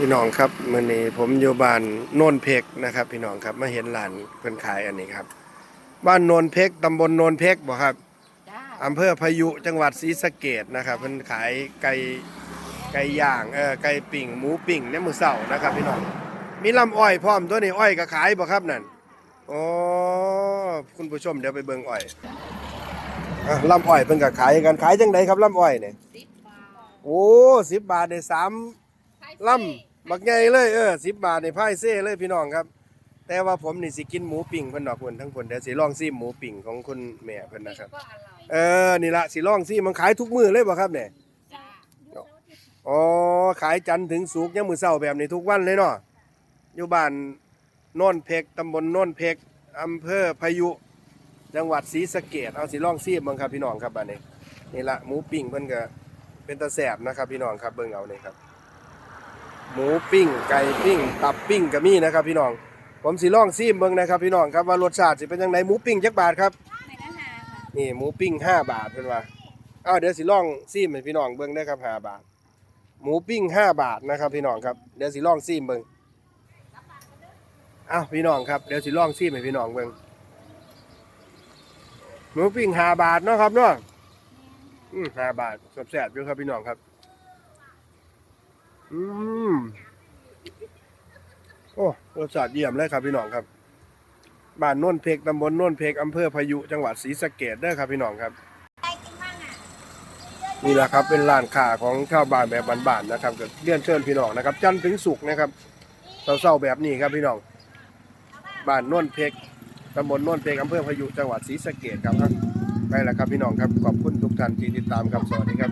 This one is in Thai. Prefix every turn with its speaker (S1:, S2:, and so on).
S1: พี่น้องครับมื้อนี้ผมอยู่บ้านโนนเพกนะครับ พี่น้องครับมาเห็นร้านเพิ่นขายอันนี้ครับ บ้านโนนเพกตำบลโนนเพกบ่ครับ
S2: จ้า
S1: อำเภอพายุจังหวัดศรีสะเกษนะครับเพิ่นขายไก่ไก่ย่างเออไก่ปิ่งหมูปิ่งในมื้อเช้านะครับ พี่น้องมีลำอ้อยพร้อมตัวนี้อ้อยก็ขายบ่ครับนั่นอ๋อคุณผู้ชมเดี๋ยวไปเบิ่งอ้อยอะลำอ้อยเพิ่นก็ขายกันขายจังไดครับลำอ้อยเนี่ย
S2: สิบบาท
S1: โอ้10บาทได้สาม ลำบักใหญ่เลยเออสิบบาทในพายเซ่เลยพี่น้องครับ แต่ว่าผมนี่สิกินหมูปิ่งเพิ่นดอกเพิ่นทั้งเพิ่นเดี๋ยวสิลองซิมหมูปิ่งของคุณแม่เพิ่นนะครับ
S2: ก็อร่อย
S1: เออนี่ละสิลองซิมันขายทุกมื้อเลยบ่ครับเนี่ย
S2: จ้า
S1: อ๋อขายจันทร์ถึงศุกร์ยามมื้อเช้าแบบนี้ทุกวันเลยเนาะอยู่บ้านโน่นเพกตำบลโน่นเพกอำเภอพายุ จังหวัดศรีสะเกษเอาสิลองซิมบ้างครับพี่น้องครับบัดนี้นี่ละหมูปิ่งเพิ่นก็เป็นตาแซ่บนะครับพี่น้องครับเบิ่งเอาเลยครับ หมูปิ้ง ไก่ปิ้ง ตับปิ้งก็มีนะครับพี่น้อง ผมสิลองซิมเบิ่งนะครับพี่น้องครับว่ารสชาติสิเป็นจังไดหมูปิ้งจักบาทครับ
S2: ในอาหารค่ะ
S1: นี่หมูปิ้ง5บาทเพิ่นว่าอ้าวเดี๋ยวสิลองซิมให้พี่น้องเบิ่งได้ครับ5บาท หมูปิ้ง5บาทนะครับพี่น้องครับเดี๋ยวสิลองซิมเบิ่งอ้าวพี่น้องครับเดี๋ยวสิลองซิมให้พี่น้องเบิ่งหมูปิ้ง5บาทเนาะครับเนาะอืม5บาทแซ่บๆอยู่ครับพี่น้องครับ อืมโอ้รสชาติเยี่ยมเลยครับพี่น้องครับบ้านน่นเพกตำบลน่นเพกอำเภอพายุจังหวัดศรีสะเกษเด้อครับพี่น้องครับ
S2: นี่
S1: แหละครับเป็นร้านค้าของชาวบ้านแบบบ้านๆนะครับก็เรียนเชิญพี่น้องนะครับ จันทร์ถึงศุกร์นะครับเศร้าๆแบบนี้ครับพี่น้องบ้านน่นเพกตำบลน่นเพกอำเภอพายุจังหวัดศรีสะเกษครับไปแล้วครับพี่น้องครับขอบคุณทุกท่านที่ติดตามครับสวัสดีครับ